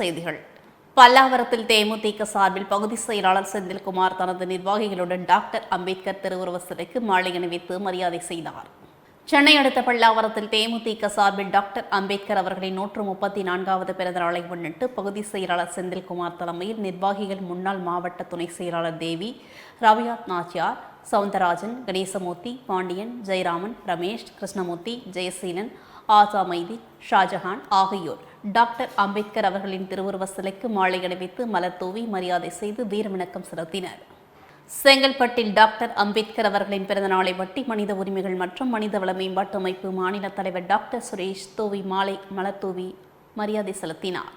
செய்திகள். பல்லாவரத்தில் தேமுதிக சார்பில் பகுதி செயலாளர் செந்தில்குமார் தனது நிர்வாகிகளுடன் டாக்டர் அம்பேத்கர் திருவுருவ சிலைக்கு மாலை அணிவித்து மரியாதை செய்தார். சென்னை அடுத்த பல்லாவரத்தில் தேமுதிக சார்பில் டாக்டர் அம்பேத்கர் அவர்களின் நூற்று முப்பத்தி நான்காவது பிறந்தநாளை முன்னிட்டு பகுதி செயலாளர் செந்தில்குமார் தலைமையில் நிர்வாகிகள் முன்னாள் மாவட்ட துணை செயலாளர் தேவி ரவியாத் நாச்சியார் சவுந்தரராஜன் கணேசமூர்த்தி பாண்டியன் ஜெயராமன் ரமேஷ் கிருஷ்ணமூர்த்தி ஜெயசீலன் ஆசா மைதி ஷாஜஹான் ஆகியோர். டாக்டர் அம்பேத்கர் அவர்களின் திருவுருவ சிலைக்கு மாலை அணிவித்து மலர் தூவி மரியாதை செய்து வீரவணக்கம் செலுத்தினர். செங்கல்பட்டில் டாக்டர் அம்பேத்கர் அவர்களின் பிறந்த நாளை ஒட்டி மனித உரிமைகள் மற்றும் மனிதவள மேம்பாட்டு அமைப்பு மாநில தலைவர் டாக்டர் சுரேஷ் தூவி மாலை மலர் தூவி மரியாதை செலுத்தினார்.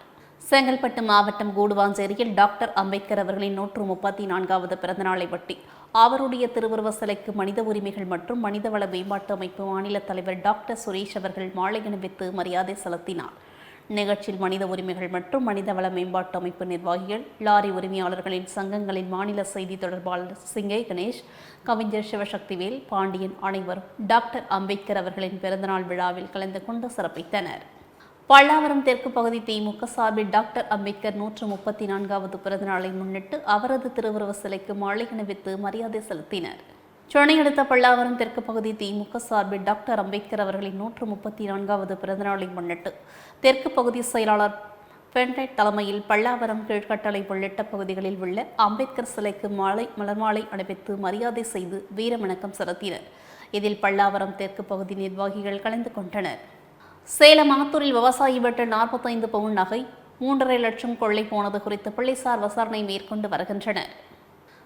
செங்கல்பட்டு மாவட்டம் கூடுவாஞ்சேரியில் டாக்டர் அம்பேத்கர் அவர்களின் நூற்று முப்பத்தி நான்காவது பிறந்தநாளை ஒட்டி அவருடைய திருவுருவ சிலைக்கு மனித உரிமைகள் மற்றும் மனிதவள மேம்பாட்டு அமைப்பு மாநில தலைவர் டாக்டர் சுரேஷ் அவர்கள் மாலை அணிவித்து மரியாதை செலுத்தினார். நிகழ்ச்சியில் மனித உரிமைகள் மற்றும் மனிதவள மேம்பாட்டு அமைப்பு நிர்வாகிகள் லாரி உரிமையாளர்களின் சங்கங்களின் மாநில செய்தி தொடர்பாளர் சிங்கே கணேஷ் கவிஞர் சிவசக்திவேல் பாண்டியன் அனைவரும் டாக்டர் அம்பேத்கர் அவர்களின் பிறந்தநாள் விழாவில் கலந்து கொண்டு சிறப்பித்தனர். பல்லாவரம் தெற்கு பகுதி திமுக சார்பில் டாக்டர் அம்பேத்கர் நூற்று முப்பத்தி நான்காவது பிறந்தநாளை முன்னிட்டு அவரது திருவுருவ சிலைக்கு மாலை அணிவித்து மரியாதை செலுத்தினர். சென்னை அடுத்த பல்லாவரம் தெற்கு பகுதி திமுக சார்பில் டாக்டர் அம்பேத்கர் அவர்களின் நூற்று முப்பத்தி நான்காவது பிறந்தநாளை முன்னிட்டு தெற்கு பகுதி செயலாளர் பென்டைட் தலைமையில் பல்லாவரம் கீழ்கட்டளை உள்ளிட்ட பகுதிகளில் உள்ள அம்பேத்கர் சிலைக்கு மாலை மலர்மாலை அணிவித்து மரியாதை செய்து வீரவணக்கம் செலுத்தினர். இதில் பல்லாவரம் தெற்கு பகுதி நிர்வாகிகள் கலந்து கொண்டனர். சேலம் ஆத்தூரில் விவசாயி வெட்ட நாற்பத்தைந்து பவுன் நகை மூன்றரை லட்சம் கொள்ளை போனது குறித்து போலீசார் விசாரணை மேற்கொண்டு வருகின்றனர்.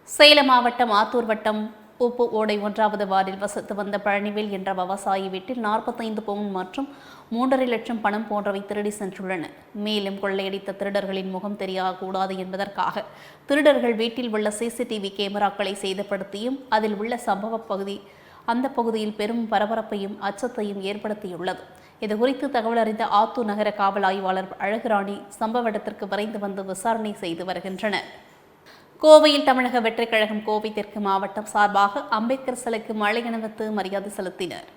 சேலம் மாவட்டம் ஆத்தூர் வட்டம் உப்பு ஓடை ஒன்றாவது வார்டில் வசித்து வந்த பழனிவேல் என்ற விவசாயி வீட்டில் நாற்பத்தைந்து பவுன் மற்றும் மூன்றரை லட்சம் பணம் போன்றவை திருடி சென்றுள்ளன. மேலும் கொள்ளையடித்த திருடர்களின் முகம் தெரியக்கூடாது என்பதற்காக திருடர்கள் வீட்டில் உள்ள சிசிடிவி கேமராக்களை சேதப்படுத்தியும் அதில் உள்ள சம்பவ பகுதி அந்த பகுதியில் பெரும் பரபரப்பையும் அச்சத்தையும் ஏற்படுத்தியுள்ளது. இதுகுறித்து தகவல் அறிந்த ஆத்தூர் நகர காவல் ஆய்வாளர் அழகுராணி சம்பவ இடத்திற்கு விரைந்து வந்து விசாரணை செய்து வருகின்றனர். கோவையில் தமிழக வெற்றிக் கழகம் கோவை தெற்கு மாவட்டம் சார்பாக அம்பேத்கர் சிலைக்கு மழை அணிவித்து மரியாதை செலுத்தினர்.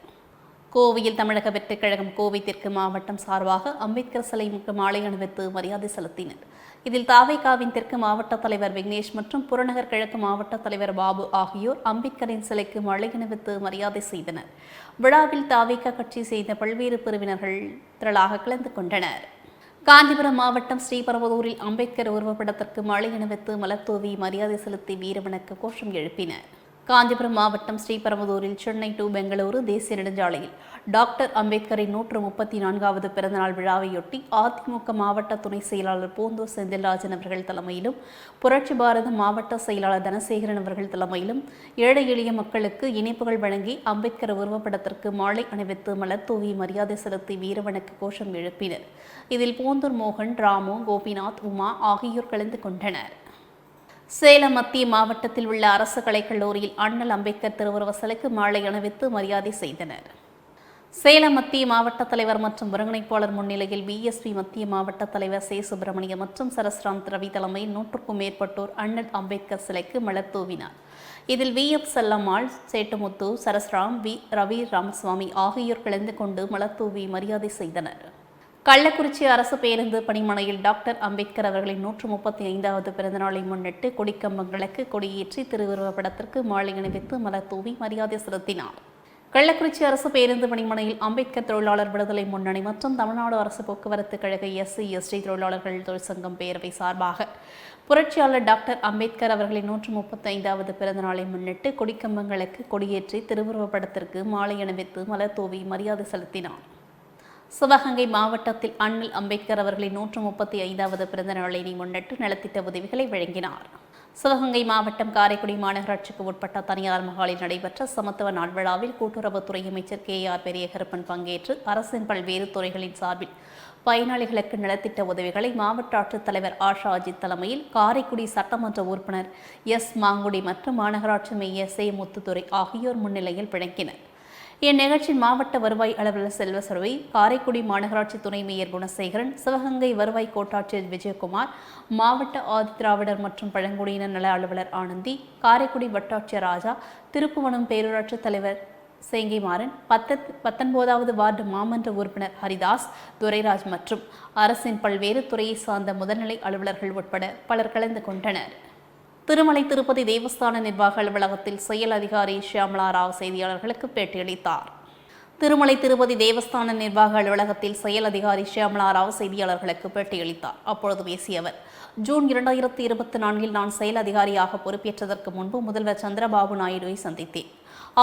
கோவையில் தமிழக வெற்றிக் கழகம் கோவை தெற்கு மாவட்டம் சார்பாக அம்பேத்கர் சிலைக்கு மாலை அணிவித்து மரியாதை செலுத்தினர். இதில் தாவைக்காவின் தெற்கு மாவட்ட தலைவர் விக்னேஷ் மற்றும் புறநகர் கிழக்கு மாவட்ட தலைவர் பாபு ஆகியோர் அம்பேத்கரின் சிலைக்கு மழை அணிவித்து மரியாதை செய்தனர். விழாவில் தாவைக்கா கட்சி செய்த பல்வேறு பிரிவினர்கள் திரளாக கலந்து கொண்டனர். காஞ்சிபுரம் மாவட்டம் ஸ்ரீபெரும்புதூரில் அம்பேத்கர் உருவப்படத்திற்கு மழை அணிவித்து மலர்தூவி மரியாதை செலுத்தி வீரவணக்க கோஷம் எழுப்பினர். காஞ்சிபுரம் மாவட்டம் ஸ்ரீபெரும்புதூரில் சென்னை டு பெங்களூரு தேசிய நெடுஞ்சாலையில் டாக்டர் அம்பேத்கரின் நூற்று முப்பத்தி நான்காவது பிறந்தநாள் விழாவையொட்டி அதிமுக மாவட்ட துணை செயலாளர் பூந்தூர் செந்தில்ராஜன் அவர்கள் தலைமையிலும் புரட்சி பாரத மாவட்ட செயலாளர் தனசேகரன் அவர்கள் தலைமையிலும் ஏழை எளிய மக்களுக்கு இனிப்புகள் வழங்கி அம்பேத்கர் உருவப்படத்திற்கு மாலை அணிவித்து மலர்தூவி மரியாதை செலுத்தி வீரவணக்க கோஷம் எழுப்பினர். இதில் பூந்தூர் மோகன் ராமு கோபிநாத் உமா ஆகியோர் கலந்து கொண்டனர். சேலம் மத்திய மாவட்டத்தில் உள்ள அரசு கலைக்கல்லூரியில் அண்ணல் அம்பேத்கர் திருவுருவ சிலைக்கு மாலை அணிவித்து மரியாதை செய்தனர். சேலம் மத்திய மாவட்ட தலைவர் மற்றும் ஒருங்கிணைப்பாளர் முன்னிலையில் பிஎஸ்பி மத்திய மாவட்ட தலைவர் சே. சுப்பிரமணியம் மற்றும் சரஸ்ராம் ரவி தலைமையில் நூற்றுக்கும் மேற்பட்டோர் அண்ணல் அம்பேத்கர் சிலைக்கு மலர் தூவினார். இதில் V. F Chellammal Settumuthu Sarasram V. Ravi Ramaswamy ஆகியோர் கலந்து கொண்டு மலர் தூவி மரியாதை செய்தனர். கள்ளக்குறிச்சி அரசு பேருந்து பணிமனையில் டாக்டர் அம்பேத்கர் அவர்களின் நூற்று முப்பத்தி ஐந்தாவது பிறந்தநாளை முன்னிட்டு கொடிக்கம்பங்களுக்கு கொடியேற்றி திருவுருவப் படத்திற்கு மாலை அணிவித்து மலர் தூவி மரியாதை செலுத்தினார். கள்ளக்குறிச்சி அரசு பேருந்து பணிமனையில் அம்பேத்கர் தொழிலாளர் விடுதலை முன்னணி மற்றும் தமிழ்நாடு அரசு போக்குவரத்து கழக எஸ்சி எஸ்டி தொழிலாளர்கள் தொழிற்சங்கம் பேரவை சார்பாக புரட்சியாளர் டாக்டர் அம்பேத்கர் அவர்களின் நூற்று முப்பத்தி ஐந்தாவது பிறந்தநாளை முன்னிட்டு கொடிக்கம்பங்களுக்கு கொடியேற்றி திருவுருவப் படத்திற்கு மாலை அணிவித்து மலர் தூவி மரியாதை செலுத்தினார். சிவகங்கை மாவட்டத்தில் அண்ணல் அம்பேத்கர் அவர்களின் நூற்று முப்பத்தி ஐந்தாவது பிறந்த நாளினை முன்னிட்டு நலத்திட்ட உதவிகளை வழங்கினார். சிவகங்கை மாவட்டம் காரைக்குடி மாநகராட்சிக்கு உட்பட்ட தனியார் மகாலில் நடைபெற்ற சமத்துவ நாள் விழாவில் கூட்டுறவுத்துறை அமைச்சர் கே ஆர் பெரியகருப்பன் பங்கேற்று அரசின் பல்வேறு துறைகளின் சார்பில் பயனாளிகளுக்கு நலத்திட்ட உதவிகளை மாவட்ட ஆட்சித்தலைவர் ஆஷா அஜித் தலைமையில் காரைக்குடி சட்டமன்ற உறுப்பினர் எஸ் மாங்குடி மற்றும் மாநகராட்சி மேயர் சே முத்துத்துறை ஆகியோர் முன்னிலையில் வழங்கினர். இந்நிகழ்ச்சியில் மாவட்ட வருவாய் அலுவலர் செல்வ சர்வை காரைக்குடி மாநகராட்சி துணை மேயர் குணசேகரன் சிவகங்கை வருவாய் கோட்டாட்சியர் விஜயகுமார் மாவட்ட ஆதித்திராவிடர் மற்றும் பழங்குடியினர் நல அலுவலர் ஆனந்தி காரைக்குடி வட்டாட்சியர் ராஜா திருப்புவனம் பேரூராட்சி தலைவர் சேங்கிமாறன் பத்தத் பத்தொன்பதாவது வார்டு மாமன்ற உறுப்பினர் ஹரிதாஸ் துரைராஜ் மற்றும் அரசின் பல்வேறு துறையை சார்ந்த முதல்நிலை அலுவலர்கள் உட்பட பலர் கலந்து கொண்டனர். திருமலை திருப்பதி தேவஸ்தான நிர்வாக அலுவலகத்தில் செயல் அதிகாரி ஷியாமலா ராவ் செய்தியாளர்களுக்கு பேட்டியளித்தார். திருமலை திருப்பதி தேவஸ்தான நிர்வாக அலுவலகத்தில் செயல் அதிகாரி ஷியாமலா ராவ் செய்தியாளர்களுக்கு பேட்டியளித்தார். அப்பொழுது பேசிய அவர் ஜூன் இரண்டாயிரத்தி இருபத்தி நான்கில் நான் செயல் அதிகாரியாக பொறுப்பேற்றதற்கு முன்பு முதல்வர் சந்திரபாபு நாயுடுவை சந்தித்தேன்.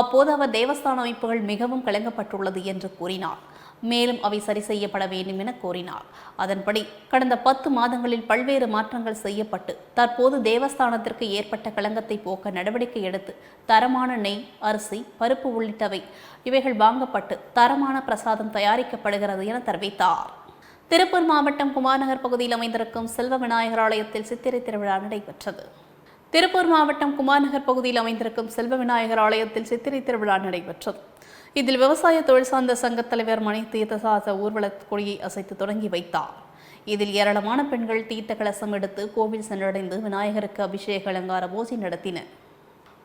அப்போது அவர் தேவஸ்தான அமைப்புகள் மிகவும் கலங்கப்பட்டுள்ளது என்று கூறினார். மேலும் அவை சரி செய்யப்பட வேண்டும் என கோரினார். அதன்படி கடந்த பத்து மாதங்களில் பல்வேறு மாற்றங்கள் செய்யப்பட்டு தற்போது தேவஸ்தானத்திற்கு ஏற்பட்ட களங்கத்தை போக்க நடவடிக்கை எடுத்து தரமான நெய் அரிசி பருப்பு உள்ளிட்டவை இவைகள் வாங்கப்பட்டு தரமான பிரசாதம் தயாரிக்கப்படுகிறது என தெரிவித்தார். திருப்பூர் மாவட்டம் குமாரநகர் பகுதியில் அமைந்திருக்கும் செல்வ விநாயகர் ஆலயத்தில் சித்திரை திருவிழா நடைபெற்றது. திருப்பூர் மாவட்டம் குமாரநகர் பகுதியில் அமைந்திருக்கும் செல்வ விநாயகர் ஆலயத்தில் சித்திரை திருவிழா நடைபெற்றது. இதில் விவசாய தொழில் சார்ந்த சங்கத் தலைவர் மணி தீர்த்தசாச ஊர்வலக் கொடியை அசைத்து தொடங்கி வைத்தார். இதில் ஏராளமான பெண்கள் தீர்த்த கலசம் எடுத்து கோவில் சென்றடைந்து விநாயகருக்கு அபிஷேக அலங்கார பூஜை நடத்தினர்.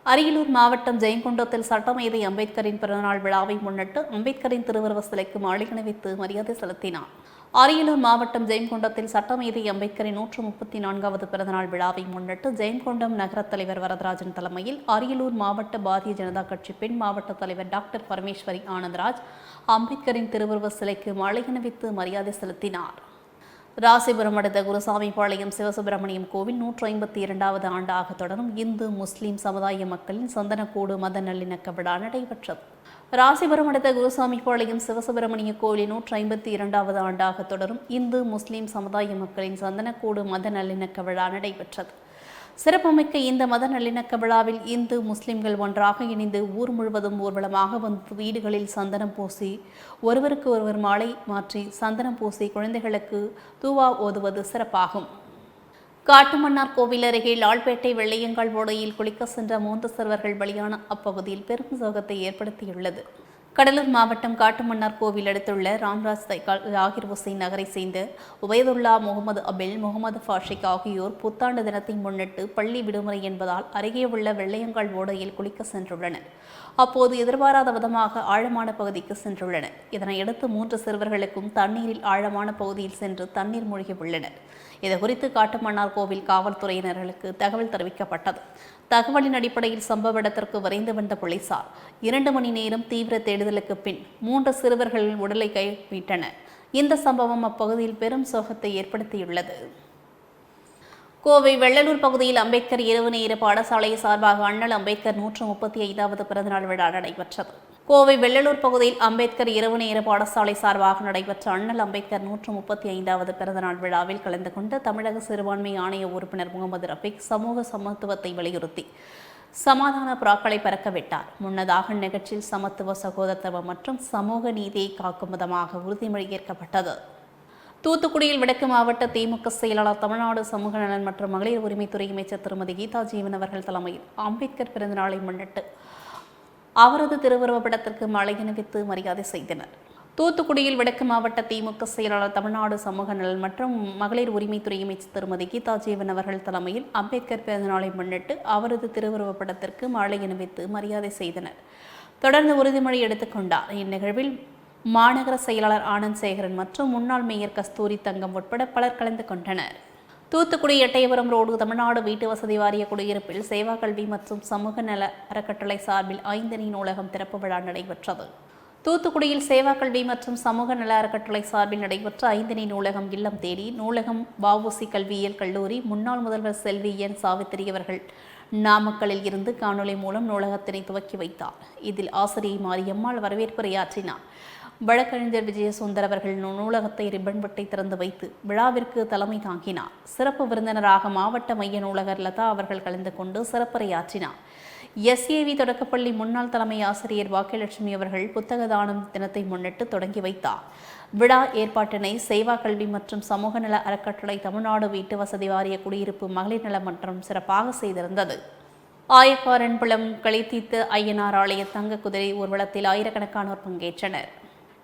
அரியலூர் மாவட்டம் ஜெயங்கொண்டத்தில் சட்டமேதை அம்பேத்கரின் பிறநாள் விழாவை முன்னிட்டு அம்பேத்கரின் திருவுருவ சிலைக்கு மாலை அணிவித்து மரியாதை செலுத்தினார். அரியலூர் மாவட்டம் ஜெயங்கொண்டத்தில் சட்டமேதை அம்பேத்கரின் நூற்று முப்பத்தி நான்காவது பிறந்தநாள் விழாவை முன்னிட்டு ஜெயங்கொண்டம் நகரத் தலைவர் வரதராஜன் தலைமையில் அரியலூர் மாவட்ட பாரதிய ஜனதா கட்சி பெண் மாவட்ட தலைவர் டாக்டர் பரமேஸ்வரி ஆனந்தராஜ் அம்பேத்கரின் திருவுருவ சிலைக்கு மாலை அணிவித்து மரியாதை செலுத்தினார். ராசிபுரம் அடுத்த குருசாமிபாளையம் சிவசுப்பிரமணியம் கோவில் நூற்று ஐம்பத்தி இரண்டாவது ஆண்டாக தொடரும் இந்து முஸ்லிம் சமுதாய மக்களின் சந்தனக்கூடு மத நல்லிணக்க விழா நடைபெற்றது. ராசிபுரம் அடுத்த குருசாமிபாளையம் சிவசுப்பிரமணிய கோவிலின் நூற்று ஐம்பத்தி இரண்டாவது ஆண்டாக தொடரும் இந்து முஸ்லிம் சமுதாய மக்களின் சந்தனக்கூடு மத நல்லிணக்க விழா நடைபெற்றது. சிறப்புமிக்க இந்த மத நல்லிணக்க விழாவில் இந்து முஸ்லிம்கள் ஒன்றாக இணைந்து ஊர் முழுவதும் ஊர்வலமாக வந்து வீடுகளில் சந்தனம் பூசி ஒருவருக்கு ஒருவர் மாலை மாற்றி சந்தனம் பூசி குழந்தைகளுக்கு தூவா ஓதுவது சிறப்பாகும். காட்டுமன்னார் கோவில் அருகே லால்பேட்டை வெள்ளையங்கால் ஓடையில் குளிக்க சென்ற மூன்று சிறுவர்கள் பலியான அப்பகுதியில் பெரும் சோகத்தை ஏற்படுத்தியுள்ளது. கடலூர் மாவட்டம் காட்டுமன்னார் கோவில் அடுத்துள்ள ராம்ராஜ் தைக்கால் ஜாகிர் ஹுசைன் நகரை சேர்ந்த உபயதுல்லா முகமது அபில் முகமது ஃபாஷிக் ஆகியோர் புத்தாண்டு தினத்தை முன்னிட்டு பள்ளி விடுமுறை என்பதால் அருகே உள்ள வெள்ளையங்கால் ஓடையில் குளிக்க சென்றுள்ளனர். அப்போது எதிர்பாராத விதமாக ஆழமான பகுதிக்கு சென்றுள்ளனர். இதனையடுத்து மூன்று சிறுவர்களுக்கும் தண்ணீரில் ஆழமான பகுதியில் சென்று தண்ணீர் மூழ்கி உள்ளனர். இதுகுறித்து காட்டுமன்னார் கோவில் காவல்துறையினர்களுக்கு தகவல் தெரிவிக்கப்பட்டது. தகவலின் அடிப்படையில் சம்பவ இடத்திற்கு விரைந்து வந்த போலீசார் இரண்டு மணி நேரம் தீவிர தேடுதலுக்கு பின் மூன்று சிறுவர்களின் உடலை கை மீட்டனர் இந்த சம்பவம் அப்பகுதியில் பெரும் சோகத்தை ஏற்படுத்தியுள்ளது. கோவை வெள்ளலூர் பகுதியில் அம்பேத்கர் இரவு நேர பாடசாலை சார்பாக அண்ணல் அம்பேத்கர் நூற்று முப்பத்தி ஐந்தாவது பிறந்தநாள் விழா நடைபெற்றது. கோவை வெள்ளலூர் பகுதியில் அம்பேத்கர் இரவு நேர பாடசாலை சார்பாக நடைபெற்ற அண்ணல் அம்பேத்கர் நூற்று முப்பத்தி ஐந்தாவது பிறந்தநாள் விழாவில் கலந்து கொண்ட தமிழக சிறுபான்மை ஆணைய உறுப்பினர் முகமது ரஃபீக் சமூக சமத்துவத்தை வலியுறுத்தி சமாதான புறாக்களை பறக்கவிட்டார் முன்னதாக நிகழ்ச்சியில் சமத்துவ சகோதரத்துவம் மற்றும் சமூக நீதியை காக்கும் விதமாக உறுதிமொழி ஏற்கப்பட்டது. தூத்துக்குடியில் வடக்கு மாவட்ட திமுக செயலாளர் தமிழ்நாடு சமூக நலன் மற்றும் மகளிர் உரிமைத்துறை அமைச்சர் திருமதி கீதா ஜீவன் அவர்கள் தலைமையில் அம்பேத்கர் பிறந்தநாளை முன்னிட்டு அவரது திருவுருவப் படத்திற்கு மாலை அணிவித்து மரியாதை செய்தனர். தூத்துக்குடியில் வடக்கு மாவட்ட திமுக செயலாளர் தமிழ்நாடு சமூக நலன் மற்றும் மகளிர் உரிமைத்துறை அமைச்சர் திருமதி கீதா ஜீவன் அவர்கள் தலைமையில் அம்பேத்கர் பிறந்தநாளை முன்னிட்டு அவரது திருவுருவப் படத்திற்கு மாலை அணிவித்து மரியாதை செய்தனர். தொடர்ந்து உறுதிமொழி எடுத்துக்கொண்டார் இந்நிகழ்வில் மாநகர செயலாளர் ஆனந்த் சேகரன் மற்றும் முன்னாள் மேயர் கஸ்தூரி தங்கம் உட்பட பலர் கலந்து கொண்டனர். தூத்துக்குடி எட்டயபுரம் ரோடு தமிழ்நாடு வீட்டு வசதி வாரிய குடியிருப்பில் சேவா கல்வி மற்றும் சமூக நல அறக்கட்டளை சார்பில் ஐந்தனி நூலகம் திறப்பு விழா நடைபெற்றது. தூத்துக்குடியில் சேவா கல்வி மற்றும் சமூக நல அறக்கட்டளை சார்பில் நடைபெற்ற ஐந்தனி நூலகம் இல்லம் தேடி நூலகம் வஉசி கல்வியியல் கல்லூரி முன்னாள் முதல்வர் செல்வி என் சாவித்திரி அவர்கள் நாமக்கலில் இருந்து காணொலி மூலம் நூலகத்தினை துவக்கி வைத்தார். இதில் ஆசிரியை மாரியம்மாள் வரவேற்புரையாற்றினார். வழக்கறிஞர் விஜயசுந்தர் அவர்கள் நூலகத்தை ரிப்பன் பட்டை திறந்து வைத்து விழாவிற்கு தலைமை தாங்கினார். சிறப்பு விருந்தினராக மாவட்ட மைய நூலகர் லதா அவர்கள் கலந்து கொண்டு சிறப்புரையாற்றினார். எஸ்ஏவி தொடக்கப்பள்ளி முன்னாள் தலைமை ஆசிரியர் வாக்கியலட்சுமி அவர்கள் புத்தக தானம் தினத்தை முன்னிட்டு தொடங்கி வைத்தார். விழா ஏற்பாட்டினை சேவா கல்வி மற்றும் சமூக நல அறக்கட்டளை தமிழ்நாடு வீட்டு வசதி வாரிய குடியிருப்பு மகளிர் நல மன்றம் சிறப்பாக செய்திருந்தது. ஆயக்காரன்புளம் களைத்தீத்து ஐயனார் ஆலய தங்க குதிரை ஊர்வலத்தில் ஆயிரக்கணக்கானோர் பங்கேற்றனர்.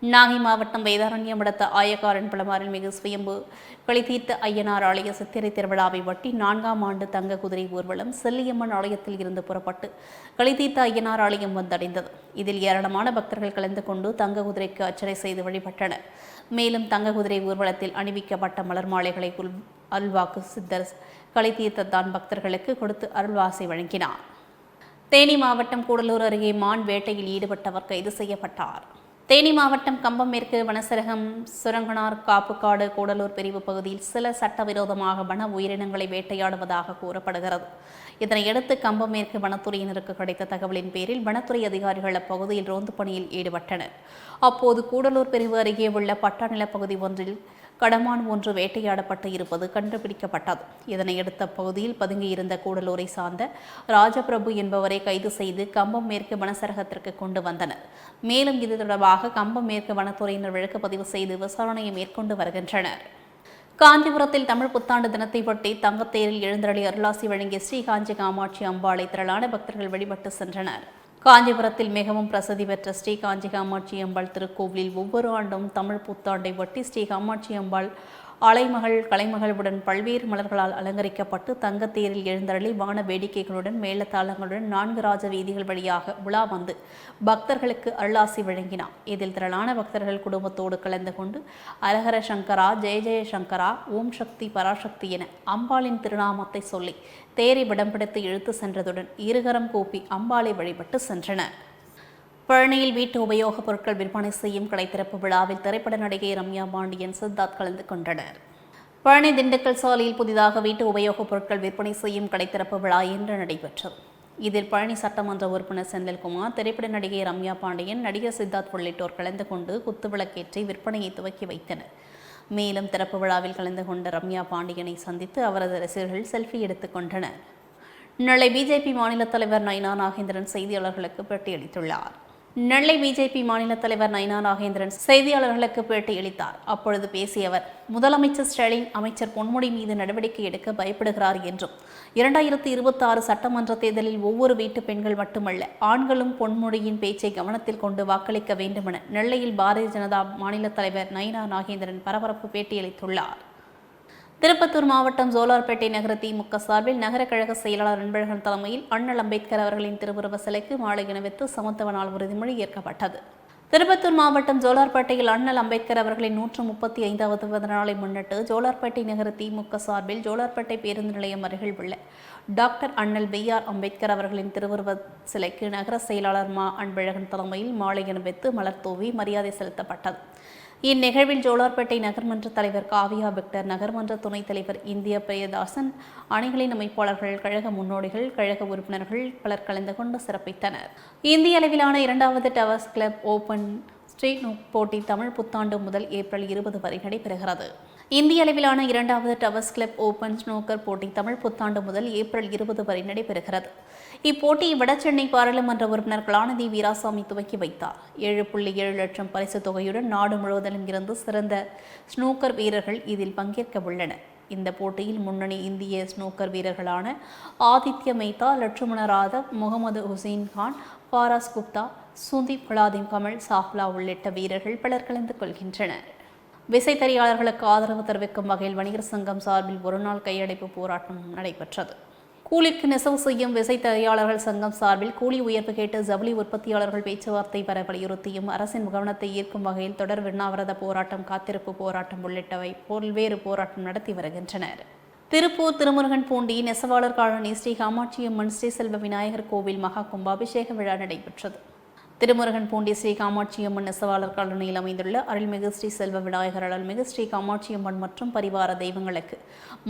நாகை மாவட்டம் வேதாரண்யம் அடுத்த ஆயக்காரன் பழமாரில் மிகு சுயம்பு களித்தீர்த்த ஐயனார் ஆலய சித்திரை திருவிழாவை ஒட்டி நான்காம் ஆண்டு தங்க குதிரை ஊர்வலம் செல்லியம்மன் ஆலயத்தில் இருந்து புறப்பட்டு களித்தீர்த்த ஐயனார் ஆலயம் வந்தடைந்தது. இதில் ஏராளமான பக்தர்கள் கலந்து கொண்டு தங்க குதிரைக்கு அர்ச்சனை செய்து வழிபட்டனர். மேலும் தங்க குதிரை ஊர்வலத்தில் அணிவிக்கப்பட்ட மலர் மாலைகளை அருள்வாக்கு சித்தர் களித்தீர்த்தத்தான் பக்தர்களுக்கு கொடுத்து அருள்வாசை வழங்கினார். தேனி மாவட்டம் கூடலூர் அருகே மான் வேட்டையில் ஈடுபட்டவர் கைது செய்யப்பட்டார். தேனி மாவட்டம் கம்பம் மேற்கு வனசரகம் சுரங்கனார் காப்புக்காடு கூடலூர் பிரிவு பகுதியில் சில சட்டவிரோதமாக வன உயிரினங்களை வேட்டையாடுவதாக கூறப்படுகிறது. இதனையடுத்து கம்பம் மேற்கு வனத்துறையினருக்கு கிடைத்த தகவலின் பேரில் வனத்துறை அதிகாரிகள் அப்பகுதியில் ரோந்து பணியில் ஈடுபட்டனர். அப்போது கூடலூர் பிரிவு அருகே உள்ள பட்டா நிலப்பகுதி ஒன்றில் கடமான் ஒன்று வேட்டையாடப்பட்டு இருப்பது கண்டுபிடிக்கப்பட்டது. இதனையடுத்த பகுதியில் பதுங்கியிருந்த கூடலூரை சார்ந்த ராஜபிரபு என்பவரை கைது செய்து கம்பம் மேற்கு வனசரகத்திற்கு கொண்டு வந்தனர். மேலும் இது தொடர்பாக கம்பம் மேற்கு வனத்துறையினர் வழக்கு பதிவு செய்து விசாரணையை மேற்கொண்டு வருகின்றனர். காஞ்சிபுரத்தில் தமிழ் புத்தாண்டு தினத்தை ஒட்டி தங்கத்தேரில் எழுந்தருளி அருளாசி வழங்கிய ஸ்ரீ காஞ்சி காமாட்சி அம்பாளை திரளான பக்தர்கள் வழிபட்டு சென்றனர். காஞ்சிபுரத்தில் மிகவும் பிரசித்தி பெற்ற ஸ்ரீ காஞ்சி காமாட்சி அம்பாள் திருக்கோவிலில் ஒவ்வொரு ஆண்டும் தமிழ் புத்தாண்டை ஒட்டி ஸ்ரீ காமாட்சி அம்பாள் அலைமகள் கலைமகளுடன் பல்வேறு மலர்களால் அலங்கரிக்கப்பட்டு தங்கத்தேரில் எழுந்தருளி வான வேடிக்கைகளுடன் மேளத்தாளங்களுடன் நான்கு ராஜ வீதிகள் வழியாக உலா வந்து பக்தர்களுக்கு அருளாசி வழங்கினார். இதில் திரளான பக்தர்கள் குடும்பத்தோடு கலந்து கொண்டு அலஹர சங்கரா ஜெய ஜெய சங்கரா ஓம் சக்தி பராசக்தி என அம்பாளின் திருநாமத்தை சொல்லி தேரை விடம் பிடித்து இழுத்து சென்றதுடன் இருகரம் கூப்பி அம்பாளை வழிபட்டு சென்றனர் பழனியில் வீட்டு உபயோகப் பொருட்கள் விற்பனை செய்யும் கடை திறப்பு விழாவில் திரைப்பட நடிகை ரம்யா பாண்டியன் சித்தார்த் கலந்து கொண்டனர். பழனி திண்டுக்கல் சாலையில் புதிதாக வீட்டு உபயோகப் பொருட்கள் விற்பனை செய்யும் கடை திறப்பு விழா இன்று நடைபெற்றது. இதில் பழனி சட்டமன்ற உறுப்பினர் செந்தில்குமார் திரைப்பட நடிகை ரம்யா பாண்டியன் நடிகர் சித்தார்த் உள்ளிட்டோர் கலந்து கொண்டு குத்துவிளக்கேற்றி விற்பனையை துவக்கி வைத்தனர். மேலும் திறப்பு விழாவில் கலந்து கொண்ட ரம்யா பாண்டியனை சந்தித்து அவரது ரசிகர்கள் செல்ஃபி எடுத்துக்கொண்டனர் நாளை பிஜேபி மாநில தலைவர் நயினா நாகேந்திரன் செய்தியாளர்களுக்கு பேட்டியளித்துள்ளார். நெல்லை பிஜேபி மாநில தலைவர் நயனா நாகேந்திரன் செய்தியாளர்களுக்கு பேட்டியளித்தார் அப்பொழுது பேசிய அவர் முதலமைச்சர் ஸ்டாலின் அமைச்சர் பொன்முடி மீது நடவடிக்கை எடுக்க பயப்படுகிறார் என்றும் இரண்டாயிரத்தி இருபத்தி ஆறு சட்டமன்ற தேர்தலில் ஒவ்வொரு வீட்டு பெண்கள் மட்டுமல்ல ஆண்களும் பொன்முடியின் பேச்சை கவனத்தில் கொண்டு வாக்களிக்க வேண்டுமென நெல்லையில் பாரதிய ஜனதா மாநில தலைவர் நயனா நாகேந்திரன் பரபரப்பு பேட்டியளித்துள்ளார் திருப்பத்தூர் மாவட்டம் ஜோலார்பேட்டை நகர திமுக சார்பில் நகர கழக செயலாளர் அன்பழகன் தலைமையில் அண்ணல் அம்பேத்கர் அவர்களின் திருவுருவ சிலைக்கு மாலை அணிவித்து சமத்துவ நாள் உறுதிமொழி ஏற்கப்பட்டது. திருப்பத்தூர் மாவட்டம் ஜோலார்பேட்டையில் அண்ணல் அம்பேத்கர் அவர்களின் நூற்று முப்பத்தி ஐந்தாவது பிறந்த நாளை முன்னிட்டு ஜோலார்பேட்டை நகர திமுக சார்பில் ஜோலார்பேட்டை பேருந்து நிலையம் அருகில் உள்ள டாக்டர் அண்ணல் பி ஆர் அம்பேத்கர் அவர்களின் திருவுருவ சிலைக்கு நகர செயலாளர் மா அன்பழகன் தலைமையில் மாலை அணிவித்து மலர் தூவி மரியாதை செலுத்தப்பட்டது. இந்நிகழ்வில் ஜோலார்பேட்டை நகர்மன்ற தலைவர் காவியா விக்டர் நகர்மன்ற துணைத் தலைவர் இந்திய பிரியதாசன் அணிகளின் அமைப்பாளர்கள் கழக முன்னோடிகள் கழக உறுப்பினர்கள் பலர் கலந்து கொண்டு சிறப்பித்தனர். இந்திய அளவிலான இரண்டாவது டவர்ஸ் கிளப் ஓபன் ஸ்ட்ரீட் போட்டி தமிழ் புத்தாண்டு முதல் ஏப்ரல் இருபது வரை நடைபெறுகிறது. இந்திய அளவிலான இரண்டாவது டவர்ஸ் கிளப் ஓபன் ஸ்னோக்கர் போட்டி தமிழ் புத்தாண்டு முதல் ஏப்ரல் இருபது வரை நடைபெறுகிறது. இப்போட்டியை வடசென்னை பாராளுமன்ற உறுப்பினர் கலாநிதி வீராசாமி துவக்கி வைத்தார். ஏழு புள்ளி ஏழு லட்சம் பரிசு தொகையுடன் நாடு முழுவதிலும் இருந்து சிறந்த ஸ்னூக்கர் வீரர்கள் இதில் பங்கேற்க உள்ளனர். இந்த போட்டியில் முன்னணி இந்திய ஸ்னூக்கர் வீரர்களான ஆதித்ய மேத்தா லட்சுமண ராதவ் முகமது ஹுசைன் கான் பாராஸ் குப்தா சுந்தீப் கலாதீம் கமல் சாஹ்லா உள்ளிட்ட வீரர்கள் பலர் கலந்து கொள்கின்றனர். விசைத்தறியாளர்களுக்கு ஆதரவு தெரிவிக்கும் வகையில் வணிகர் சங்கம் சார்பில் ஒருநாள் கையடைப்பு போராட்டம் நடைபெற்றது. கூலிக்கு நெசவு செய்யும் விசைத்தறியாளர்கள் சங்கம் சார்பில் கூலி உயர்வு கேட்டு ஜவுளி உற்பத்தியாளர்கள் பேச்சுவார்த்தை பெற வலியுறுத்தியும் அரசின் கவனத்தை ஈர்க்கும் வகையில் தொடர் விண்ணாவிரத போராட்டம் காத்திருப்பு போராட்டம் உள்ளிட்டவை பல்வேறு போராட்டம் நடத்தி வருகின்றனர். திருப்பூர் திருமுருகன் பூண்டி நெசவாளர் காலனி ஸ்ரீ காமாட்சியம்மன் ஸ்ரீ செல்வ விநாயகர் கோவில் மகா கும்பாபிஷேக விழா நடைபெற்றது. திருமுருகன் பூண்டி ஸ்ரீ காமாட்சியம்மன் நெசவாளர் காலனியில் அமைந்துள்ள அருள்மிகு ஸ்ரீ செல்வ விநாயகர் அருள்மிகு ஸ்ரீ காமாட்சியம்மன் மற்றும் பரிவார தெய்வங்களுக்கு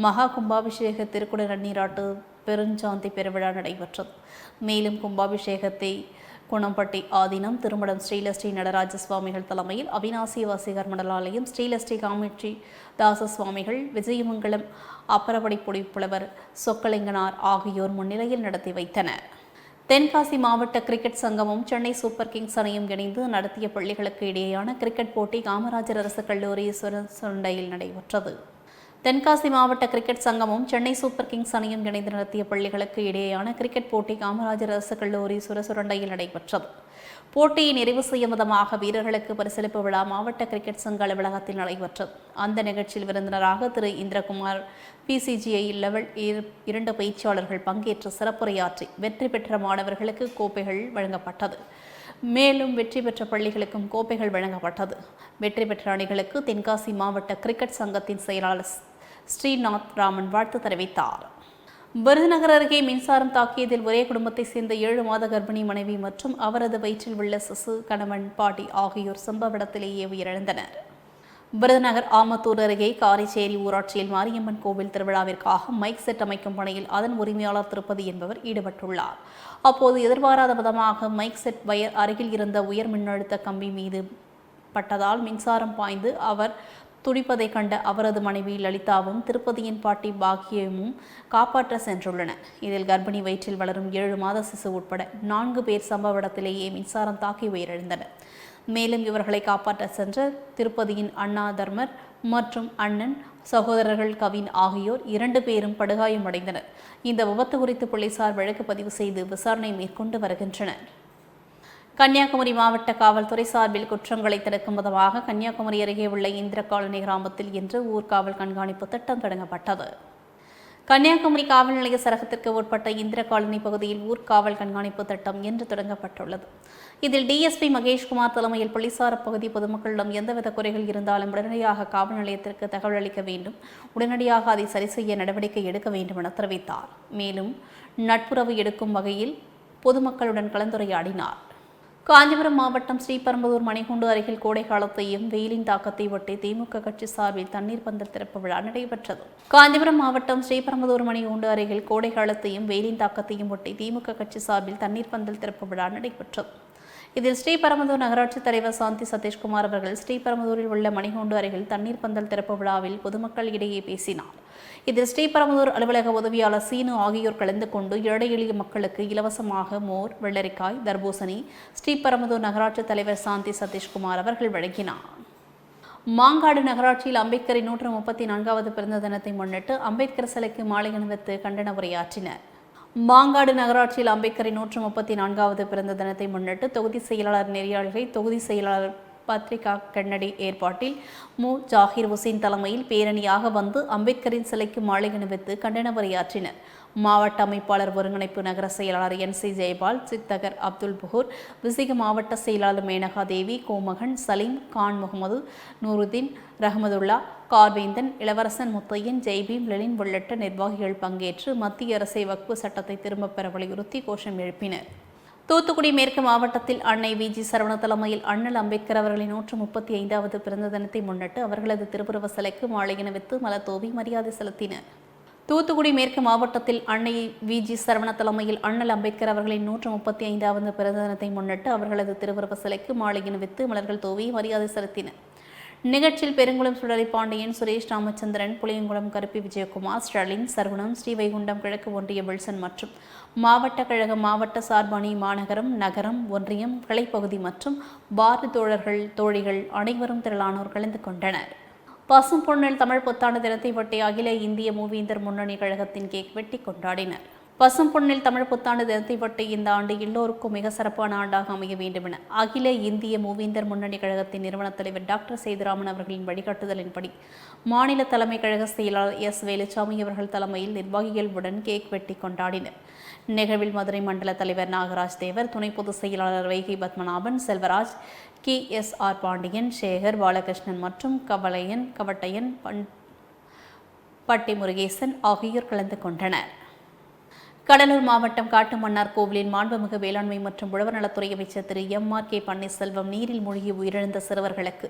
மகா கும்பாபிஷேக திருக்குட நன்னீராட்டு பெருஞ்சாந்தி பெருவிழா நடைபெற்றது. மேலும் கும்பாபிஷேகத்தை குணம்பட்டி ஆதீனம் திருமடம் ஸ்ரீலஸ்ரீ நடராஜ சுவாமிகள் தலைமையில் அவினாசி வாசிகர் மண்டலாலயம் ஸ்ரீலஸ்ரீ காமிட்சி தாச சுவாமிகள் விஜயமங்கலம் அப்பரபடி புலிப்புலவர் சொக்கலிங்கனார் ஆகியோர் முன்னிலையில் நடத்தி வைத்தனர். தென்காசி மாவட்ட கிரிக்கெட் சங்கமும் சென்னை சூப்பர் கிங்ஸ் அணியும் இணைந்து நடத்திய பள்ளிகளுக்கு இடையேயான கிரிக்கெட் போட்டி காமராஜர் அரசு கல்லூரி சுரண்டையில் நடைபெற்றது. தென்காசி மாவட்ட கிரிக்கெட் சங்கமும் சென்னை சூப்பர் கிங்ஸ் அணியும் இணைந்து நடத்திய பள்ளிகளுக்கு இடையேயான கிரிக்கெட் போட்டி காமராஜர் அரசு கல்லூரி சுரசுரண்டையில் நடைபெற்றது. போட்டியை நிறைவு செய்யும் விதமாக வீரர்களுக்கு பரிசளிப்பு விழா மாவட்ட கிரிக்கெட் சங்க அலுவலகத்தில் நடைபெற்றது. அந்த நிகழ்ச்சியில் விருந்தினராக திரு இந்திரகுமார் பிசிஜிஐ லெவல் இரு- இரண்டு பயிற்சியாளர்கள் பங்கேற்று சிறப்புரையாற்றி வெற்றி பெற்ற மாணவர்களுக்கு கோப்பைகள் வழங்கப்பட்டது. மேலும் வெற்றி பெற்ற பள்ளிகளுக்கும் கோப்பைகள் வழங்கப்பட்டது. வெற்றி பெற்ற அணிகளுக்கு தென்காசி மாவட்ட கிரிக்கெட் சங்கத்தின் செயலாளர் ஸ்ரீநாத் ராமன் வாழ்த்து தெரிவித்தார். விருதுநகர் அருகே மின்சாரம் தாக்கியதில் ஒரே குடும்பத்தைச் சேர்ந்த ஏழு மாத கர்ப்பிணி மனைவி மற்றும் அவரது வயிற்றில் உள்ள சிசு கணவன் பாட்டி ஆகியோர் சம்பவ இடத்திலேயே உயிரிழந்தனர். விருதுநகர் ஆமத்தூர் அருகே காரைச்சேரி ஊராட்சியில் மாரியம்மன் கோவில் திருவிழாவிற்காக மைக் செட் அமைக்கும் பணியில் அதன் உரிமையாளர் திருப்பதி என்பவர் ஈடுபட்டுள்ளார். அப்போது எதிர்பாராத விதமாக மைக் செட் வயர் அருகில் இருந்த உயர் மின்னழுத்த கம்பி மீது பட்டதால் மின்சாரம் பாய்ந்து அவர் துடிப்பதைக் கண்ட அவரது மனைவி லலிதாவும் திருப்பதியின் பாட்டி பாக்கியமும் காப்பாற்ற சென்றுள்ளன. இதில் கர்ப்பிணி வயிற்றில் வளரும் ஏழு மாத சிசு உட்பட நான்கு பேர் சம்பவ இடத்திலேயே மின்சாரம் தாக்கி உயிரிழந்தனர். மேலும் இவர்களை காப்பாற்ற சென்ற திருப்பதியின் அண்ணா தர்மர் மற்றும் அண்ணன் சகோதரர்கள் கவின் ஆகியோர் இரண்டு பேரும் படுகாயமடைந்தனர். இந்த விபத்து குறித்து போலீசார் வழக்கு பதிவு செய்து விசாரணை மேற்கொண்டு வருகின்றனர். கன்னியாகுமரி மாவட்ட காவல்துறை சார்பில் குற்றங்களை தடுக்கும் விதமாக கன்னியாகுமரி அருகே உள்ள இந்திர காலனி கிராமத்தில் இன்று ஊர்காவல் கண்காணிப்பு திட்டம் தொடங்கப்பட்டது. கன்னியாகுமரி காவல் நிலைய சரகத்திற்கு உட்பட்ட இந்திர காலனி பகுதியில் ஊர்காவல் கண்காணிப்பு திட்டம் இன்று தொடங்கப்பட்டுள்ளது. இதில் டிஎஸ்பி மகேஷ்குமார் தலைமையில் போலீசார் பகுதி பொதுமக்களிடம் எந்தவித குறைகள் இருந்தாலும் உடனடியாக காவல் நிலையத்திற்கு தகவல் அளிக்க வேண்டும். உடனடியாக அதை சரி செய்ய நடவடிக்கை எடுக்க வேண்டும் என தெரிவித்தார். மேலும் நட்புறவு எடுக்கும் வகையில் பொதுமக்களுடன் கலந்துரையாடினார். காஞ்சிபுரம் மாவட்டம் ஸ்ரீபெரும்புதூர் மணிகுண்டு அருகில் கோடை காலத்தையும் வெயிலின் தாக்கத்தை ஒட்டி திமுக கட்சி சார்பில் தண்ணீர் பந்தல் திறப்பு விழா நடைபெற்றது. காஞ்சிபுரம் மாவட்டம் ஸ்ரீபெரும்புதூர் மணிகுண்டு அருகில் கோடை காலத்தையும் வெயிலின் தாக்கத்தையும் ஒட்டி திமுக கட்சி சார்பில் தண்ணீர் பந்தல் திறப்பு விழா நடைபெற்றது. இதில் ஸ்ரீபெரும்புதூர் நகராட்சி தலைவர் சாந்தி சதீஷ்குமார் அவர்கள் ஸ்ரீபெரும்புதூரில் உள்ள மணிகோண்டு அருகில் தண்ணீர் பந்தல் திறப்பு விழாவில் பொதுமக்கள் இடையே பேசினார். இதில் ஸ்ரீபெரும்புதூர் அலுவலக உதவியாளர் சீனு ஆகியோர் கலந்து கொண்டு ஏழை எளிய மக்களுக்கு இலவசமாக மோர் வெள்ளரிக்காய் தர்பூசணி ஸ்ரீபெரும்புதூர் நகராட்சி தலைவர் சாந்தி சதீஷ்குமார் அவர்கள் வழங்கினார். மாங்காடு நகராட்சியில் அம்பேத்கரின் நூற்று முப்பத்தி நான்காவது பிறந்த தினத்தை முன்னிட்டு அம்பேத்கர் சிலைக்கு மாலை அணிவித்து கண்டன உரையாற்றினர். மாங்காடு நகராட்சியில் அம்பேத்கரின் நூற்று முப்பத்தி நான்காவது பிறந்த தினத்தை முன்னிட்டு தொகுதி செயலாளர் நெறியாளர்கள் தொகுதி செயலாளர் பத்ரிகா கண்ணடி ஏற்பாட்டில் மு. ஜாகிர் ஹுசேன் தலைமையில் பேரணியாக வந்து அம்பேத்கரின் சிலைக்கு மாலை அணிவித்து கண்டன உரையாற்றினர். மாவட்ட அமைப்பாளர் ஒருங்கிணைப்பு நகர செயலாளர் என் சி ஜெயபால் சித்தகர் அப்துல் புகூர் விசிக மாவட்ட செயலாளர் மேனகா தேவி கோமகன் சலீம் கான் முகமது நூருதீன் ரஹமதுல்லா கார்வேந்தன் இளவரசன் முத்தையன் ஜெய்பீம் லெனின் உள்ளிட்ட நிர்வாகிகள் பங்கேற்று மத்திய அரசை வக்பு சட்டத்தை திரும்பப் பெற வலியுறுத்தி கோஷம் எழுப்பினர். தூத்துக்குடி மேற்கு மாவட்டத்தில் அன்னை விஜி சரவண தலைமையில் அண்ணல் அம்பேத்கர் அவர்களின் நூற்று முப்பத்தி ஐந்தாவது பிறந்த தினத்தை முன்னிட்டு அவர்களது திருப்புருவ சிலைக்கு மாலை அணிவித்து மலத்தோவி மரியாதை செலுத்தினர். தூத்துக்குடி மேற்கு மாவட்டத்தில் அன்னை விஜி சரவண தலைமையில் அண்ணல் அம்பேத்கர் அவர்களின் நூற்று முப்பத்தி ஐந்தாவது பிறந்த தினத்தை முன்னிட்டு அவர்களது திருவுருவ சிலைக்கு மாலை அணிவித்து மலர்கள் தூவி மரியாதை செலுத்தினர். நிகழ்ச்சியில் பெருங்குளம் சுடலை பாண்டியன் சுரேஷ் ராமச்சந்திரன் புளியங்குளம் கருப்பி விஜயகுமார் ஸ்டாலின் சரவணம் ஸ்ரீவைகுண்டம் கிழக்கு ஒன்றிய வில்சன் மற்றும் மாவட்ட கழக மாவட்ட சார்பணி மாநகரம் நகரம் ஒன்றியம் கிளைப்பகுதி மற்றும் பாரதி தோழர்கள் தோழிகள் அனைவரும் திரளானோர் கலந்து கொண்டனர். பசும் பொன்னில் தமிழ் புத்தாண்டு தினத்தை ஒட்டி அகில இந்திய மூவேந்தர் முன்னணி கழகத்தின் கேக் வெட்டி கொண்டாடினர். பசும் பொன்னில் தமிழ் புத்தாண்டு தினத்தை ஒட்டி இந்த ஆண்டு எல்லோருக்கும் மிக சிறப்பான ஆண்டாக அமைய வேண்டும் என அகில இந்திய மூவேந்தர் முன்னணி கழகத்தின் நிறுவனத் தலைவர் டாக்டர் சேதுராமன் அவர்களின் வழிகாட்டுதலின்படி மாநில தலைமை கழக செயலாளர் எஸ் வேலுச்சாமி அவர்கள் தலைமையில் நிர்வாகிகளுடன் கேக் வெட்டி கொண்டாடினர். நிகழ்வில் மதுரை மண்டல தலைவர் நாகராஜ் தேவர் துணை பொதுச் செயலாளர் Vaigai Padmanabhan Selvaraj K S R Pandian Sekar Balakrishnan மற்றும் கவலையன் கவட்டையன் பன் பட்டி முருகேசன் ஆகியோர் கலந்து கொண்டனர். கடலூர் மாவட்டம் காட்டுமன்னார் கோவிலின் மாண்புமிகு வேளாண்மை மற்றும் உழவர் நலத்துறை அமைச்சர் Thiru M R K Panneerselvam நீரில் மூழ்கி உயிரிழந்த சிறுவர்களுக்கு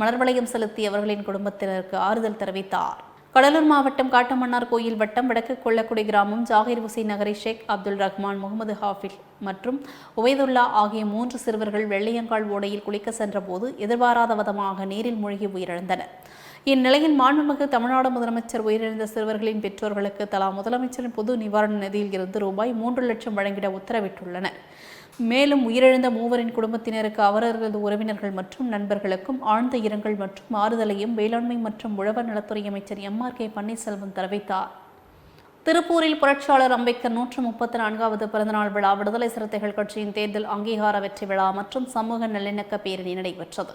மலர்வளையம் செலுத்தி அவர்களின் குடும்பத்தினருக்கு ஆறுதல் தெரிவித்தார். கடலூர் மாவட்டம் காட்டுமன்னார் கோயில் வட்டம் வடக்கு கொள்ளக்குடி கிராமம் ஜாகிர் ஹுசைன் நகரை ஷேக் அப்துல் ரஹ்மான் முகமது ஹாஃபில் மற்றும் உபைதுல்லா ஆகிய மூன்று சிறுவர்கள் வெள்ளையங்கால் ஓடையில் குளிக்க சென்றபோது எதிர்பாராத விதமாக நீரில் மூழ்கி உயிரிழந்தனர். இந்நிலையில் மாண்புமிகு தமிழ்நாடு முதலமைச்சர் உயிரிழந்த சிறுவர்களின் பெற்றோர்களுக்கு தலா முதலமைச்சரின் பொது நிவாரண நிதியில் இருந்து ரூபாய் மூன்று லட்சம் வழங்கிட உத்தரவிட்டுள்ளனர். மேலும் உயிரிழந்த மூவரின் குடும்பத்தினருக்கு அவரது உறவினர்கள் மற்றும் நண்பர்களுக்கும் ஆழ்ந்த இரங்கல் மற்றும் ஆறுதலையும் வேளாண்மை மற்றும் உழவர் நலத்துறை அமைச்சர் எம் ஆர் கே பன்னீர்செல்வம் தெரிவித்தார். திருப்பூரில் புரட்சியாளர் அம்பேத்கர் நூற்று முப்பத்தி நான்காவது பிறந்தநாள் விழா விடுதலை சிறுத்தைகள் கட்சியின் தேர்தல் அங்கீகார வெற்றி விழா மற்றும் சமூக நல்லிணக்க பேரணி நடைபெற்றது.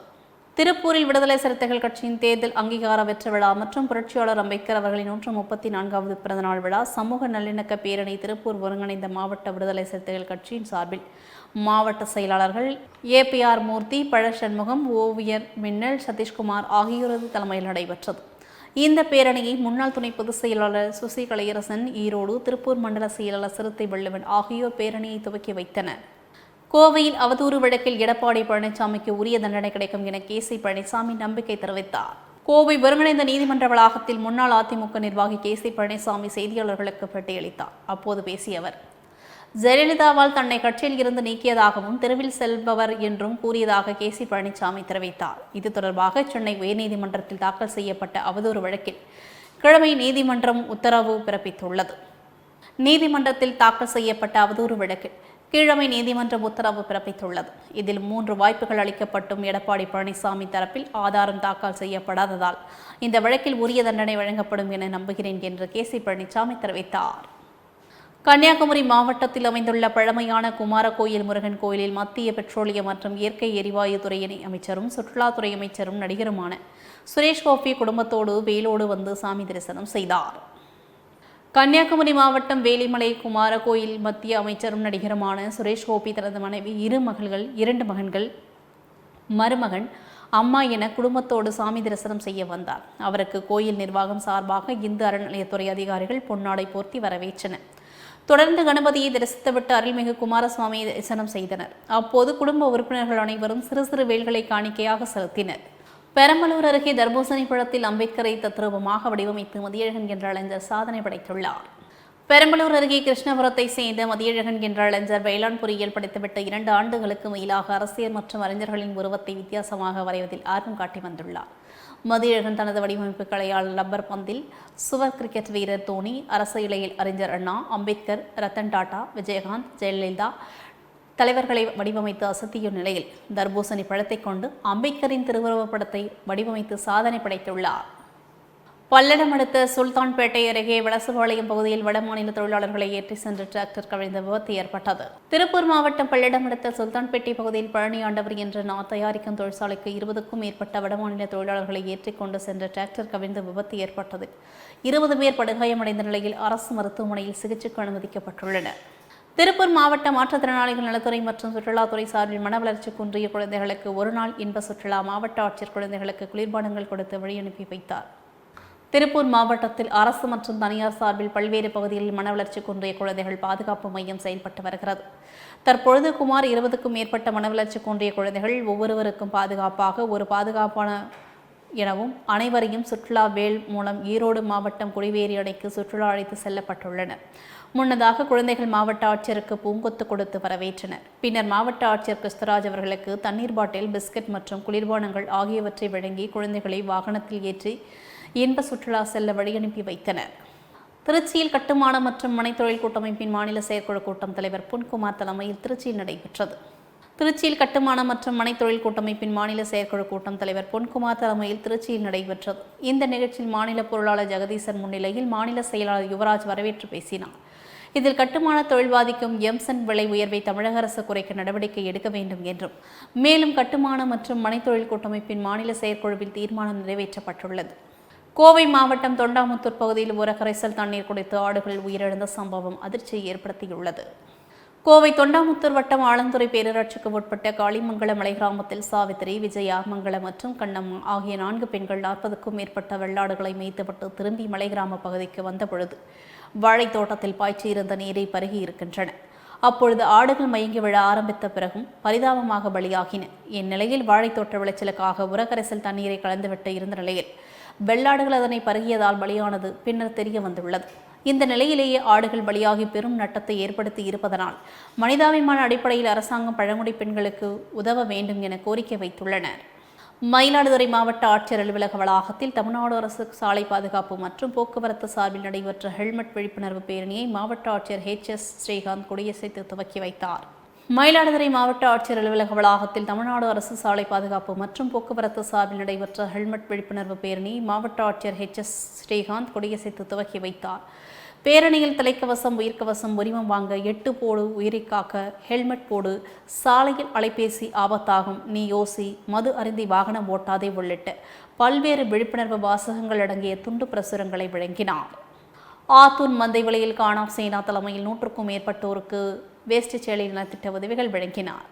திருப்பூரில் விடுதலை சிறுத்தைகள் கட்சியின் தேர்தல் அங்கீகார வெற்ற விழா மற்றும் புரட்சியாளர் அம்பேத்கர் அவர்களின் நூற்று முப்பத்தி நான்காவது பிறந்தநாள் விழா சமூக நல்லிணக்க பேரணி திருப்பூர் ஒருங்கிணைந்த மாவட்ட விடுதலை சிறுத்தைகள் கட்சியின் சார்பில். மாவட்ட செயலாளர்கள் ஏபிஆர் மூர்த்தி பழசண்முகம் ஓவியர் மின்னல் சதீஷ்குமார் ஆகியோரது தலைமையில் நடைபெற்றது. இந்த பேரணியை முன்னாள் துணை பொதுச் செயலாளர் சுசி கலையரசன் ஈரோடு திருப்பூர் மண்டல செயலாளர் சிறுத்தை வள்ளுவன் ஆகியோர் பேரணியை துவக்கி வைத்தனர். கோவையில் அவதூறு வழக்கில் எடப்பாடி பழனிசாமிக்கு உரிய தண்டனை கிடைக்கும் என கே சி பழனிசாமி நம்பிக்கை தெரிவித்தார். கோவை ஒருங்கிணைந்த நீதிமன்ற வளாகத்தில் முன்னாள் அதிமுக நிர்வாகி கே சி பழனிசாமி செய்தியாளர்களுக்கு பேட்டியளித்தார். அப்போது பேசிய அவர் ஜெயலலிதாவால் தன்னை கட்சியில் இருந்து நீக்கியதாகவும் தெருவில் செல்பவர் என்றும் கூறியதாக கே சி பழனிசாமி தெரிவித்தார். இது தொடர்பாக சென்னை உயர்நீதிமன்றத்தில் தாக்கல் செய்யப்பட்ட அவதூறு வழக்கில் கிழமை நீதிமன்றம் உத்தரவு பிறப்பித்துள்ளது. நீதிமன்றத்தில் தாக்கல் செய்யப்பட்ட அவதூறு வழக்கில் கீழமை நீதிமன்றம் உத்தரவு பிறப்பித்துள்ளது. இதில் மூன்று வாய்ப்புகள் அளிக்கப்பட்டும் எடப்பாடி பழனிசாமி தரப்பில் ஆதாரம் தாக்கல் செய்யப்படாததால் இந்த வழக்கில் உரிய தண்டனை வழங்கப்படும் என நம்புகிறேன் என்று கே சி பழனிசாமி தெரிவித்தார். கன்னியாகுமரி மாவட்டத்தில் அமைந்துள்ள பழமையான குமாரகோயில் முருகன் கோயிலில் மத்திய பெட்ரோலியம் மற்றும் இயற்கை எரிவாயு துறை இணை அமைச்சரும் சுற்றுலாத்துறை அமைச்சரும் நடிகருமான சுரேஷ் கோபி குடும்பத்தோடு வேலோடு வந்து சாமி தரிசனம் செய்தார். கன்னியாகுமரி மாவட்டம் வேலிமலை குமாரகோயில் மத்திய அமைச்சரும் நடிகருமான சுரேஷ் கோபி தனது மனைவி இரு மகள்கள் இரண்டு மகன்கள் மருமகன் அம்மா என குடும்பத்தோடு சாமி தரிசனம் செய்ய வந்தார். அவருக்கு கோயில் நிர்வாகம் சார்பாக இந்து அறநிலையத்துறை அதிகாரிகள் பொன்னாடை போர்த்தி வரவேற்றனர். தொடர்ந்து கணபதியை தரிசித்துவிட்டு அருள்மிகு குமாரசுவாமியை தரிசனம் செய்தனர். அப்போது குடும்ப உறுப்பினர்கள் அனைவரும் சிறு சிறு வேல்களை காணிக்கையாக செலுத்தினர். பெரம்பலூர் அருகே தர்பூசணி பழத்தில் அம்பேத்கரை தத்ரூபமாக வடிவமைத்து மதியழகன் என்ற இளைஞர் சாதனை படைத்துள்ளார். பெரம்பலூர் அருகே கிருஷ்ணபுரத்தை சேர்ந்த மதியழகன் என்ற இளைஞர் வேளாண் பொறியியல் படித்துவிட்டு இரண்டு ஆண்டுகளுக்கு மேலாக அரசியல் மற்றும் அறிஞர்களின் உருவத்தை வித்தியாசமாக வரைவதில் ஆர்வம் காட்டி வந்துள்ளார். மதியழகன் தனது வடிவமைப்பு கலையால் லப்பர் பந்தில் சுவர் கிரிக்கெட் வீரர் தோனி அரசு இலையில் அறிஞர் அண்ணா அம்பேத்கர் ரத்தன் டாடா விஜயகாந்த் ஜெயலலிதா தலைவர்களை வடிவமைத்து அசத்திய நிலையில் தர்பூசணி பழத்தை கொண்டு அம்பேத்கரின் திருவுருவப் படத்தை வடிவமைத்து சாதனை படைத்துள்ளார். பல்லடம் அடுத்த சுல்தான்பேட்டை அருகே வலசுபாளையம் பகுதியில் வடமாநில தொழிலாளர்களை ஏற்றி சென்ற டிராக்டர் கவிழ்ந்த விபத்து ஏற்பட்டது. திருப்பூர் மாவட்டம் பல்லடம் அடுத்த சுல்தான்பேட்டை பகுதியில் பழனி ஆண்டவர் என்ற நா தயாரிக்கும் தொழிற்சாலைக்கு இருபதுக்கும் மேற்பட்ட வடமாநில தொழிலாளர்களை ஏற்றிக்கொண்டு சென்ற டிராக்டர் கவிழ்ந்து விபத்து ஏற்பட்டது. இருபது பேர் படுகாயமடைந்த நிலையில் அரசு மருத்துவமனையில் சிகிச்சைக்கு அனுமதிக்கப்பட்டுள்ளனர். திருப்பூர் மாவட்ட மாற்றுத்திறனாளிகள் நலத்துறை மற்றும் சுற்றுலாத்துறை சார்பில் மன வளர்ச்சி குன்றிய குழந்தைகளுக்கு ஒரு நாள் இன்ப சுற்றுலா மாவட்ட ஆட்சியர் குழந்தைகளுக்கு குளிர்பானங்கள் கொடுத்து வழியனுப்பி வைத்தார். திருப்பூர் மாவட்டத்தில் அரசு மற்றும் தனியார் சார்பில் பல்வேறு பகுதிகளில் மன வளர்ச்சி குன்றிய குழந்தைகள் பாதுகாப்பு மையம் செயல்பட்டு வருகிறது. தற்பொழுது குமார் இருபதுக்கும் மேற்பட்ட மன வளர்ச்சி குன்றிய குழந்தைகள் ஒவ்வொருவருக்கும் பாதுகாப்பாக ஒரு பாதுகாப்பான எனவும் அனைவரையும் சுற்றுலா வேல் மூலம் ஈரோடு மாவட்டம் குடிவேரி அணைக்கு சுற்றுலா அழைத்து செல்லப்பட்டுள்ளனர். முன்னதாக குழந்தைகள் மாவட்ட ஆட்சியருக்கு பூங்கொத்து கொடுத்து வரவேற்றனர். பின்னர் மாவட்ட ஆட்சியர் கிறிஸ்தராஜ் அவர்களுக்கு தண்ணீர் பாட்டில் பிஸ்கட் மற்றும் குளிர்பானங்கள் ஆகியவற்றை வழங்கி குழந்தைகளை வாகனத்தில் ஏற்றி இன்ப சுற்றுலா செல்ல வழியனுப்பி வைத்தனர். திருச்சியில் கட்டுமான மற்றும் மனைத்தொழில் கூட்டமைப்பின் மாநில செயற்குழு கூட்டம் தலைவர் பொன்குமார் தலைமையில் திருச்சியில் நடைபெற்றது. திருச்சியில் கட்டுமான மற்றும் மனைத்தொழில் கூட்டமைப்பின் மாநில செயற்குழு கூட்டம் தலைவர் பொன்குமார் தலைமையில் திருச்சியில் நடைபெற்றது. இந்த நிகழ்ச்சியில் மாநில பொருளாளர் ஜெகதீசன் முன்னிலையில் மாநில செயலாளர் யுவராஜ் வரவேற்று பேசினார். இதில் கட்டுமான தொழில் பாதிக்கும் எம்சன் விலை உயர்வை தமிழக அரசு குறைக்க நடவடிக்கை எடுக்க வேண்டும் என்றும் மேலும் கட்டுமான மற்றும் மனைத்தொழில் கூட்டமைப்பின் மாநில செயற்குழுவில் தீர்மானம் நிறைவேற்றப்பட்டுள்ளது. கோவை மாவட்டம் தொண்டாமுத்தூர் பகுதியில் உரகரைசல் தண்ணீர் குடித்து ஆடுகள் உயிரிழந்த சம்பவம் அதிர்ச்சியை ஏற்படுத்தியுள்ளது. கோவை தொண்டாமுத்தூர் வட்டம் ஆலந்துறை பேரூராட்சிக்கு உட்பட்ட காளிமங்கலம் மலை கிராமத்தில் சாவித்திரி விஜயா மங்கலம் மற்றும் கண்ணம்மா ஆகிய நான்கு பெண்கள் நாற்பதுக்கும் மேற்பட்ட வெள்ளாடுகளை மேய்த்துவிட்டு திரும்பி மலை கிராம பகுதிக்கு வந்தபொழுது வாழைத் தோட்டத்தில் பாய்ச்சியிருந்த நீரை பருகி இருக்கின்றன. அப்பொழுது ஆடுகள் மயங்கி விழ ஆரம்பித்த பிறகும் பரிதாபமாக பலியாகின. இந்நிலையில் வாழைத்தோட்ட விளைச்சலுக்காக உரக்கரைசல் தண்ணீரை கலந்துவிட்டு இருந்த நிலையில் வெள்ளாடுகள் அதனை பருகியதால் பலியானது பின்னர் தெரிய வந்துள்ளது. இந்த நிலையிலேயே ஆடுகள் பலியாகி பெரும் நட்டத்தை ஏற்படுத்தி இருப்பதனால் மனிதாபிமான அடிப்படையில் அரசாங்கம் பழங்குடி பெண்களுக்கு உதவ வேண்டும் என கோரிக்கை வைத்துள்ளனர். மயிலாடுதுறை மாவட்ட ஆட்சியர் அலுவலக வளாகத்தில் தமிழ்நாடு அரசு சாலை பாதுகாப்பு மற்றும் போக்குவரத்து சார்பில் நடைபெற்ற ஹெல்மெட் விழிப்புணர்வு பேரணியை மாவட்ட ஆட்சியர் ஹெச் எஸ் ஸ்ரீகாந்த் கொடியசைத்து துவக்கி வைத்தார். மயிலாடுதுறை மாவட்ட ஆட்சியர் அலுவலக வளாகத்தில் தமிழ்நாடு அரசு சாலை பாதுகாப்பு மற்றும் போக்குவரத்து சார்பில் நடைபெற்ற ஹெல்மெட் விழிப்புணர்வு பேரணியை மாவட்ட ஆட்சியர் ஹெச் எஸ் ஸ்ரீகாந்த் கொடியசைத்து துவக்கி வைத்தார். பேரணியில் தலைக்கவசம் உயிர்க்கவசம் உரிமம் வாங்க எட்டு போடு உயிரை காக்க ஹெல்மெட் போடு சாலையில் அலைபேசி ஆபத்தாகும் நீ யோசி மது அருந்தி வாகனம் ஓட்டாதே உள்ளிட்ட. பல்வேறு விழிப்புணர்வு வாசகங்கள் அடங்கிய துண்டு பிரசுரங்களை வழங்கினார். ஆத்தூன் மந்தை விலையில் காணாம் சேனா தலைமையில் நூற்றுக்கும் மேற்பட்டோருக்கு வேஷ்டி சேலை நலத்திட்ட உதவிகள் வழங்கினார்.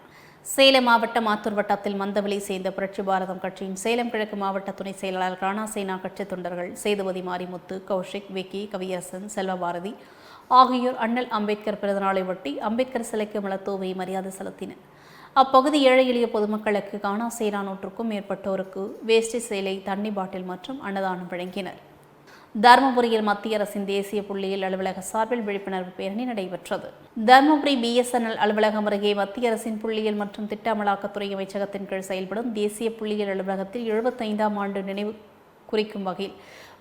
சேலம் மாவட்டம் ஆத்தூர் வட்டத்தில் மந்தவெளி சேர்ந்த புரட்சி பாரதம் கட்சியின் சேலம் கிழக்கு மாவட்ட துணை செயலாளர் ராணாசேனா கட்சி தொண்டர்கள் சேதுபதி மாரிமுத்து கௌஷிக் விக்கி கவியரசன் செல்வபாரதி ஆகியோர் அண்ணல் அம்பேத்கர் பிறந்தநாளை ஒட்டி அம்பேத்கர் சிலைக்கு மலத்தூவை மரியாதை செலுத்தினர். அப்பகுதி ஏழை எளிய பொதுமக்களுக்கு காணா சேனா நூற்றுக்கும் மேற்பட்டோருக்கு வேஷ்டி சேலை தண்ணி பாட்டில் மற்றும் அன்னதானம் வழங்கினர். தருமபுரியில் மத்திய அரசின் தேசிய புள்ளியியல் அலுவலக சார்பில் விழிப்புணர்வு பேரணி நடைபெற்றது. தருமபுரி பிஎஸ்என்எல் அலுவலகம் அருகே மத்திய அரசின் புள்ளியியல் மற்றும் திட்ட அமலாக்கத்துறை அமைச்சகத்தின் கீழ் செயல்படும் தேசிய புள்ளியியல் அலுவலகத்தில் எழுபத்தைந்தாம் ஆண்டு நினைவு குறிக்கும் வகையில்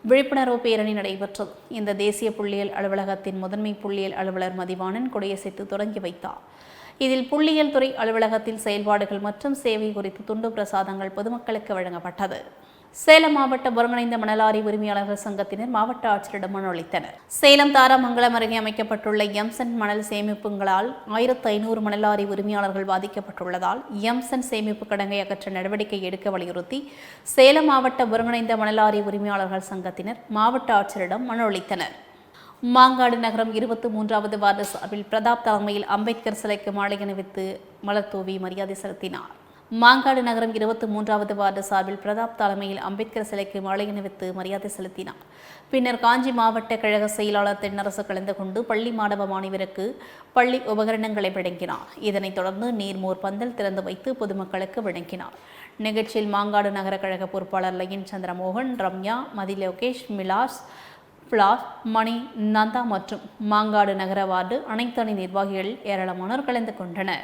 விழிப்புணர்வு பேரணி நடைபெற்றது. இந்த தேசிய புள்ளியியல் அலுவலகத்தின் முதன்மை புள்ளியியல் அலுவலர் மதிவாணன் கொடியசைத்து தொடங்கி வைத்தார். இதில் புள்ளியியல் துறை அலுவலகத்தில் செயல்பாடுகள் மற்றும் சேவை குறித்து துண்டு பிரசாதங்கள் பொதுமக்களுக்கு வழங்கப்பட்டது. சேலம் மாவட்ட ஒருங்கிணைந்த மணலாரி உரிமையாளர்கள் சங்கத்தினர் மாவட்ட ஆட்சியரிடம் மனு அளித்தனர். சேலம் தாராமங்கலம் அருகே அமைக்கப்பட்டுள்ள எம்சன் மணல் சேமிப்புங்களால் ஆயிரத்து ஐநூறு மணலாரி உரிமையாளர்கள் பாதிக்கப்பட்டுள்ளதால் எம்சன் சேமிப்பு கடங்கை அகற்ற நடவடிக்கை எடுக்க வலியுறுத்தி சேலம் மாவட்ட ஒருங்கிணைந்த மணலாரி உரிமையாளர்கள் சங்கத்தினர் மாவட்ட ஆட்சியரிடம் மனு அளித்தனர். மாங்காடு நகரம் இருபத்தி மூன்றாவது வார்டு சார்பில் பிரதாப் தலைமையில் அம்பேத்கர் சிலைக்கு மாலை அணிவித்து மலர் தூவி மரியாதை செலுத்தினார். மாங்காடு நகரம் இருபத்தி மூன்றாவது வார்டு சார்பில் பிரதாப் தலைமையில் அம்பேத்கர் சிலைக்கு மாலை அணிவித்து மரியாதை செலுத்தினார். பின்னர் காஞ்சி மாவட்ட கழக செயலாளர் தென்னரசு கலந்து கொண்டு பள்ளி மாணவ மாணவருக்கு பள்ளி உபகரணங்களை வழங்கினார். இதனைத் தொடர்ந்து நீர்மோர் பந்தல் திறந்து வைத்து பொதுமக்களுக்கு வழங்கினார். நிகழ்ச்சியில் மாங்காடு நகர கழக பொறுப்பாளர் லயன் சந்திரமோகன் ரம்யா மதி லோகேஷ் மிலாஸ் பிளாஸ் மணி நந்தா மற்றும் மாங்காடு நகர வார்டு அனைத்து அணி நிர்வாகிகள் ஏராளமானோர் கலந்து கொண்டனர்.